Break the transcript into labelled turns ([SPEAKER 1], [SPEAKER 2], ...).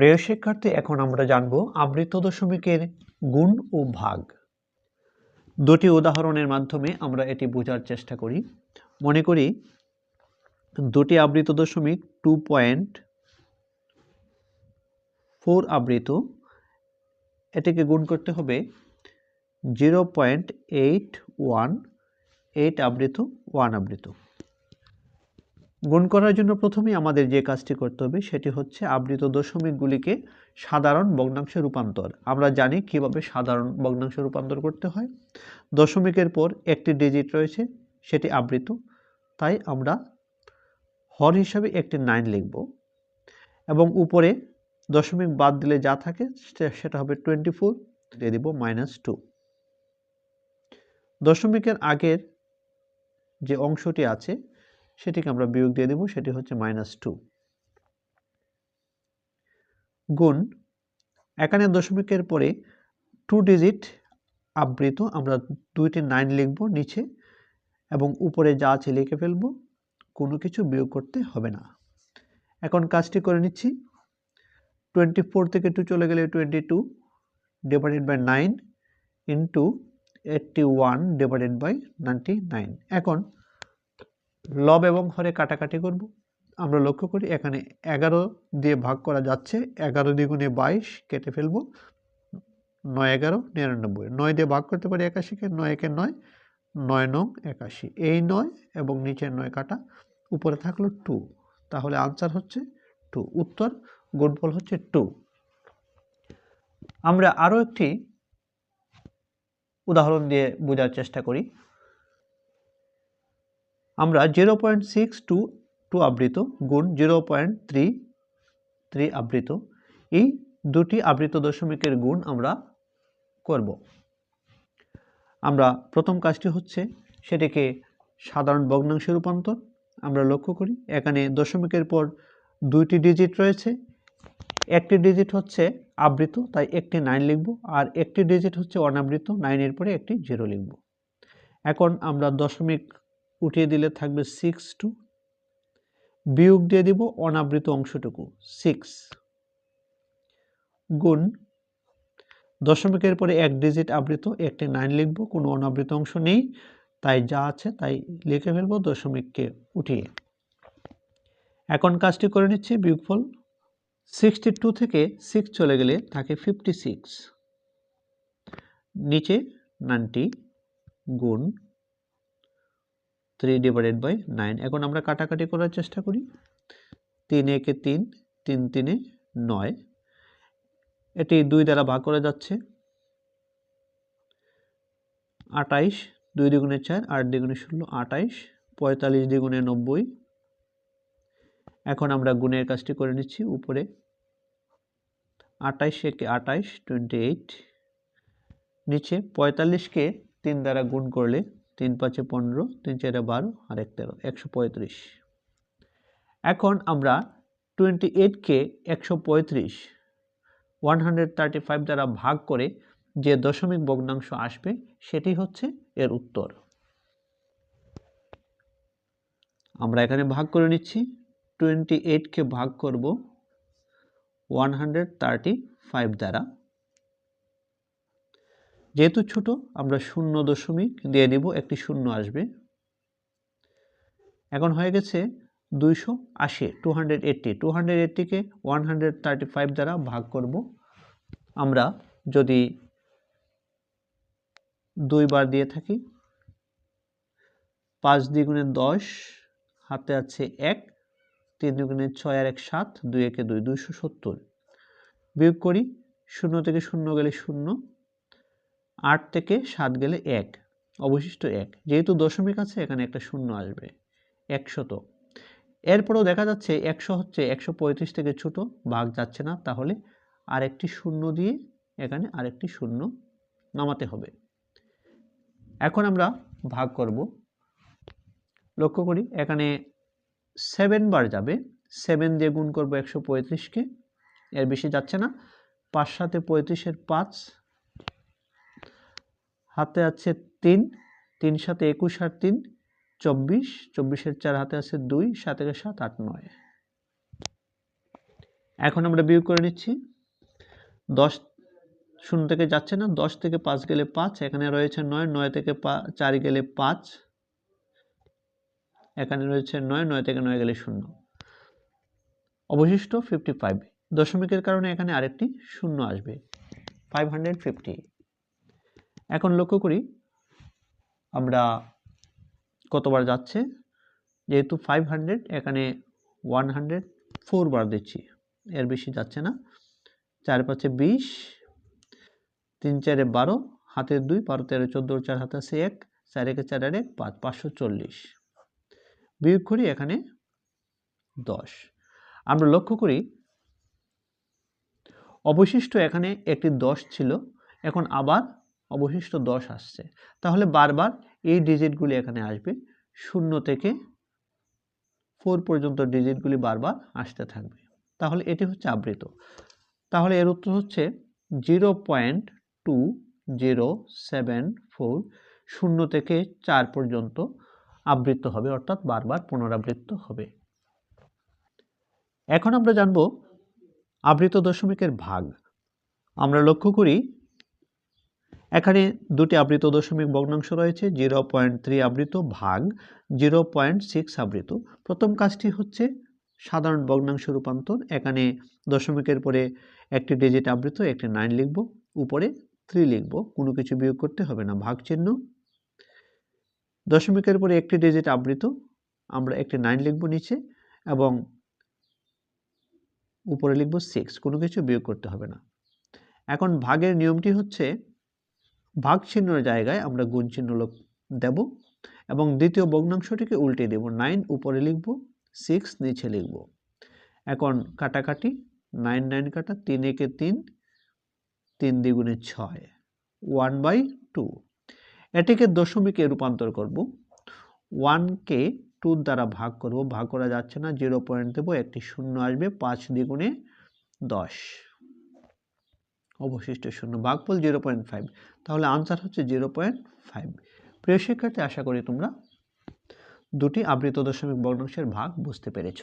[SPEAKER 1] প্রিয় শিক্ষার্থী, এখন আমরা জানব আবৃত দশমিকের গুণ ও ভাগ। দুটি উদাহরণের মাধ্যমে আমরা এটি বোঝার চেষ্টা করি। মনে করি, দুটি আবৃত দশমিক টু পয়েন্ট ফোর আবৃত এটিকে গুণ করতে হবে zero point eight one, eight আবৃত ওয়ান আবৃত গুণ করার জন্য প্রথমেই আমাদের যে কাজটি করতে হবে সেটি হচ্ছে আবৃত দশমিকগুলিকে সাধারণ ভগ্নাংশে রূপান্তর। আমরা জানি কীভাবে সাধারণ ভগ্নাংশে রূপান্তর করতে হয়। দশমিকের পর একটি ডিজিট রয়েছে, সেটি আবৃত। তাই আমরা হর হিসাবে একটি নাইন লিখব এবং উপরে দশমিক বাদ দিলে যা থাকে সেটা হবে টোয়েন্টি ফোর দিয়ে দিব মাইনাস টু দশমিকের আগের যে অংশটি আছে সেটিকে আমরা বিয়োগ দিয়ে দেব, সেটি হচ্ছে মাইনাস টু গুণ এখানে দশমিকের পরে টু ডিজিট আবৃত, আমরা দুইটি নাইন লিখব নিচে এবং উপরে যা আছে লিখে ফেলব, কোনো কিছু বিয়োগ করতে হবে না। এখন কাজটি করে নিচ্ছি। টোয়েন্টি ফোর থেকে টু চলে গেলে twenty two divided by nine into eighty one divided by ninety nine এখন লব এবং হরে কাটাকাটি করব। আমরা লক্ষ্য করি এখানে এগারো দিয়ে ভাগ করা যাচ্ছে। এগারো দ্বিগুণে বাইশ কেটে ফেলব। নয় এগারো, নিরানব্বই। নয় দিয়ে ভাগ করতে পারি একাশিকে নয় একে নয় নয় নং একাশি। এই নয় এবং নিচের নয় কাটা উপরে থাকল টু। তাহলে আনসার হচ্ছে টু। উত্তর গুণফল হচ্ছে টু। আমরা আরও একটি উদাহরণ দিয়ে বোঝার চেষ্টা করি। আমরা zero point six two two আবৃত গুণ জিরো পয়েন্ট থ্রি থ্রি আবৃত, এই দুটি আবৃত দশমিকের গুণ আমরা করব। আমরা প্রথম কাজটি হচ্ছে সেটিকে সাধারণ ভগ্নাংশে রূপান্তর। আমরা লক্ষ্য করি এখানে দশমিকের পর দুইটি ডিজিট রয়েছে। একটি ডিজিট হচ্ছে আবৃত, তাই একটি নাইন লিখব, আর একটি ডিজিট হচ্ছে অনাবৃত নাইনের পরে একটি জিরো লিখব। এখন আমরা দশমিক উঠিয়ে দিলে থাকবে সিক্স টু বিয়োগ দিয়ে দিব অনাবৃত অংশটুকু সিক্স গুণ দশমিকের পরে এক ডিজিট আবৃত, একটি নাইন লিখব, কোনো অনাবৃত অংশ নেই। তাই যা আছে তাই লিখে ফেলব দশমিককে উঠিয়ে। এখন কাজটি করে নিচ্ছি বিয়োগফল। সিক্সটি টু থেকে সিক্স চলে গেলে থাকে ফিফটি সিক্স নিচে নাইনটি গুণ থ্রি ডিভাইডেড বাই নাইন এখন আমরা কাটাকাটি করার চেষ্টা করি। তিন একে তিন তিন তিনে নয়। এটি দুই দ্বারা ভাগ করা যাচ্ছে। আটাইশ দুই দ্বিগুণে চার, আট দ্বিগুণে ষোলো আটাইশ পঁয়তাল্লিশ দ্বিগুণে নব্বই। এখন আমরা গুণের কাজটি করে নিচ্ছি উপরে। আটাইশ একে আটাইশ টোয়েন্টি এইট নিচে পঁয়তাল্লিশকে তিন দ্বারা গুণ করলে তিন পাঁচে পনেরো, তিন চারে বারো আর এক তেরো, একশো পঁয়ত্রিশ। এখন আমরা টোয়েন্টি এইটকে একশো পঁয়ত্রিশ ওয়ান হান্ড্রেড থার্টি ফাইভ দ্বারা ভাগ করে যে দশমিক ভগ্নাংশ আসবে সেটি হচ্ছে এর উত্তর। আমরা এখানে ভাগ করে নিচ্ছি। টোয়েন্টি এইটকে ভাগ করব ওয়ান হান্ড্রেড থার্টি ফাইভ দ্বারা। যেহেতু ছোট, আমরা শূন্য দশমিক দিয়ে নেব, একটি শূন্য আসবে। এখন হয়ে গেছে দুইশো আশি two hundred eighty two hundred এইট্টিকে one hundred thirty five দ্বারা ভাগ করব। আমরা যদি দুইবার দিয়ে থাকি, পাঁচ দ্বিগুণে দশ, হাতে আছে এক, তিন দ্বিগুণে ছয় আর এক সাত, দুই একে দুই, দুইশো সত্তর। বিয়োগ করি, শূন্য থেকে শূন্য গেলে শূন্য আট থেকে সাত গেলে এক, অবশিষ্ট এক। যেহেতু দশমিক আছে, এখানে একটা শূন্য আসবে, একশত। এরপরেও দেখা যাচ্ছে একশো হচ্ছে একশো পঁয়ত্রিশ থেকে ছোট, ভাগ যাচ্ছে না, তাহলে আরেকটি শূন্য দিয়ে এখানে আরেকটি শূন্য নামাতে হবে। এখন আমরা ভাগ করব। লক্ষ্য করি, এখানে সেভেন বার যাবে সেভেন দিয়ে গুণ করব একশো পঁয়ত্রিশকে এর বেশি যাচ্ছে না, পাঁচ সাথে পঁয়ত্রিশের পাঁচ হাতে আছে তিন তিন সাথে একুশ আর তিন, চব্বিশ, চব্বিশের চার হাতে আছে দুই সাত একে সাত, আট, নয়। এখন আমরা বিয়োগ করে নিচ্ছি। দশ শূন্য থেকে যাচ্ছে না, দশ থেকে পাঁচ গেলে পাঁচ, এখানে রয়েছে নয় নয় থেকে চার গেলে পাঁচ, এখানে রয়েছে নয় নয় থেকে নয় গেলে শূন্য। অবশিষ্ট ফিফটি ফাইভ দশমিকের কারণে এখানে আরেকটি শূন্য আসবে ফাইভ হান্ড্রেড ফিফটি এখন লক্ষ্য করি আমরা কতবার যাচ্ছে? যেহেতু ফাইভ হান্ড্রেড এখানে ওয়ান হান্ড্রেড ফোর বার দিচ্ছি। এর বেশি যাচ্ছে না। চার পাঁচে বিশ, তিন চারে বারো হাতের দুই, বারো, তেরো, চোদ্দ, চার হাতে আছে এক, চার, একে চার এক, পাঁচ, পাঁচশো চল্লিশ। বিয়োগ করি এখানে দশ। আমরা লক্ষ্য করি অবশিষ্ট এখানে একটি দশ ছিল। এখন আবার অবশিষ্ট দশ আসছে। তাহলে বারবার এই ডিজিটগুলি এখানে আসবে। শূন্য থেকে ফোর পর্যন্ত ডিজিটগুলি বারবার আসতে থাকবে। তাহলে এটি হচ্ছে আবৃত। তাহলে এর উত্তর হচ্ছে zero point two zero seven four শূন্য থেকে চার পর্যন্ত আবৃত্ত হবে, অর্থাৎ বারবার পুনরাবৃত্ত হবে। এখন আমরা জানব আবৃত দশমিকের ভাগ। আমরা লক্ষ্য করি এখানে দুটি আবৃত দশমিক ভগ্নাংশ রয়েছে জিরো পয়েন্ট থ্রি আবৃত ভাগ জিরো পয়েন্ট সিক্স আবৃত। প্রথম কাজটি হচ্ছে সাধারণ ভগ্নাংশ রূপান্তর। এখানে দশমিকের পরে একটি ডিজিট আবৃত, একটি নাইন লিখব, উপরে থ্রি লিখব। কোনো কিছু বিয়োগ করতে হবে না, ভাগ চিহ্ন। দশমিকের পরে একটি ডিজিট আবৃত, আমরা একটি নাইন লিখব নিচে এবং উপরে লিখব সিক্স কোনো কিছু বিয়োগ করতে হবে না। এখন ভাগের নিয়মটি হচ্ছে ভাগ চিহ্নের জায়গায় আমরা গুণ চিহ্ন দেব এবং দ্বিতীয় ভগ্নাংশটিকে উল্টে দেব। নাইন উপরে লিখব, সিক্স নিচে লিখব। এখন কাটাকাটি, নাইন নাইন কাটা, তিন একে তিন তিন দ্বিগুণে ছয়, ওয়ান বাই টু। এটিকে দশমিকে রূপান্তর করব। ওয়ানকে টুর দ্বারা ভাগ করব, ভাগ করা যাচ্ছে না, জিরো পয়েন্ট দেবো, একটি শূন্য আসবে, পাঁচ দ্বিগুণে দশ। অবশিষ্ট শূন্য বাঘফল জিরো পয়েন্ট ফাইভ তাহলে আনসার হচ্ছে জিরো পয়েন্ট ফাইভ প্রিয় শিক্ষার্থী, আশা করি তোমরা দুটি আবৃত দশমিক বর্ণাংশের ভাগ বুঝতে পেরেছ।